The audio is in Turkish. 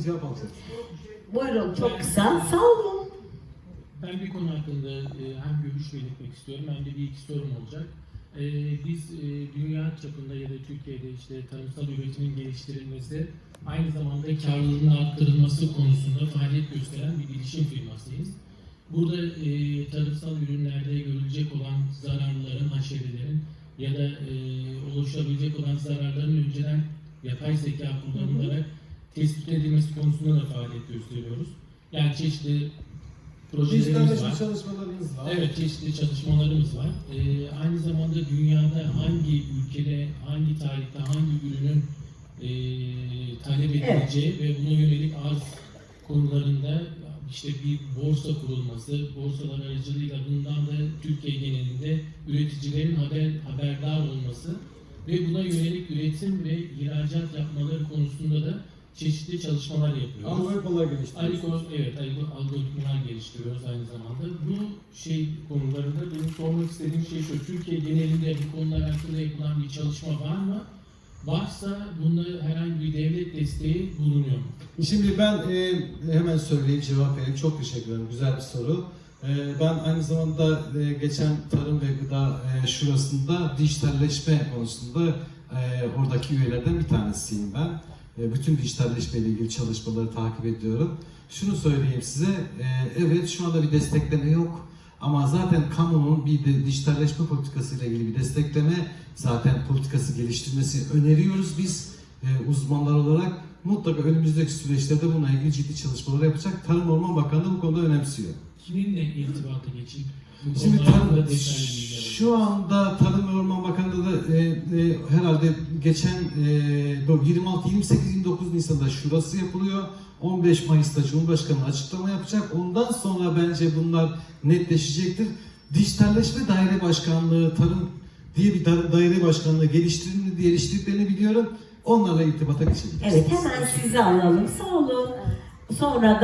bir cevap alacağız. Buyurun çok kısa. Sağ olun. Ben bir konu hakkında e, hem görüş belirtmek istiyorum hem de bir iki sorum olacak. E, biz e, dünya çapında ya da Türkiye'de işte tarımsal üretimin geliştirilmesi, aynı zamanda karlılığının arttırılması konusunda faaliyet gösteren bir bilişim firmasıyız. Burada e, tarımsal ürünlerde görülecek olan zararların, haşerelerin ya da e, oluşabilecek olan zararların önceden yapay zeka kullanılarak tespit edilmesi konusunda da faaliyet gösteriyoruz. Yani çeşitli projelerimiz var. çalışmalarınız var. Evet, çeşitli çalışmalarımız var. Ee, aynı zamanda dünyada hangi ülkede, hangi tarihte, hangi ürünün e, talep edileceği ve buna yönelik arz konularında işte bir borsa kurulması, borsalar aracılığıyla bundan da Türkiye genelinde üreticilerin haber, haberdar olması ve buna yönelik üretim ve ihracat yapmaları konusunda da çeşitli çalışmalar yapıyoruz. Algoritmalar geliştiriyorsunuz. Algor, evet, algor- algoritmalar geliştiriyoruz aynı zamanda. Bu şey konularında benim sormak istediğim şey şu, Türkiye genelinde bu konular hakkında yapılan bir çalışma var mı? Varsa bunda herhangi bir devlet desteği bulunuyor mu? Şimdi ben e, hemen söyleyeyim cevap vereyim. Çok teşekkür ederim. Güzel bir soru. E, ben aynı zamanda e, geçen tarım ve gıda e, şurasında dijitalleşme konusunda oradaki üyelerden bir tanesiyim ben. Bütün dijitalleşme ile ilgili çalışmaları takip ediyorum. Şunu söyleyeyim size, e, evet şu anda bir destekleme yok. Ama zaten kamunun bir de dijitalleşme politikası ile ilgili bir destekleme, zaten politikası geliştirmesi öneriyoruz biz e, uzmanlar olarak. Mutlaka önümüzdeki süreçlerde bununla ilgili ciddi çalışmalar yapacak. Tarım Orman Bakanlığı bu konuda önemsiyor. Kiminle irtibata geçip Şimdi alabilir? şu anda Tarım ve Orman Bakanlığı da e, e, herhalde geçen e, 26, 28, 29 Nisan'da şurası yapılıyor. 15 Mayıs'ta Cumhurbaşkanı açıklama yapacak. Ondan sonra bence bunlar netleşecektir. Dijitalleşme Daire Başkanlığı Tarım diye bir da- daire başkanlığı geliştirildiğini, geliştirdiklerini biliyorum. Onlarla irtibata geçebiliriz. Evet hemen sizi alalım. Sağ olun. Sonra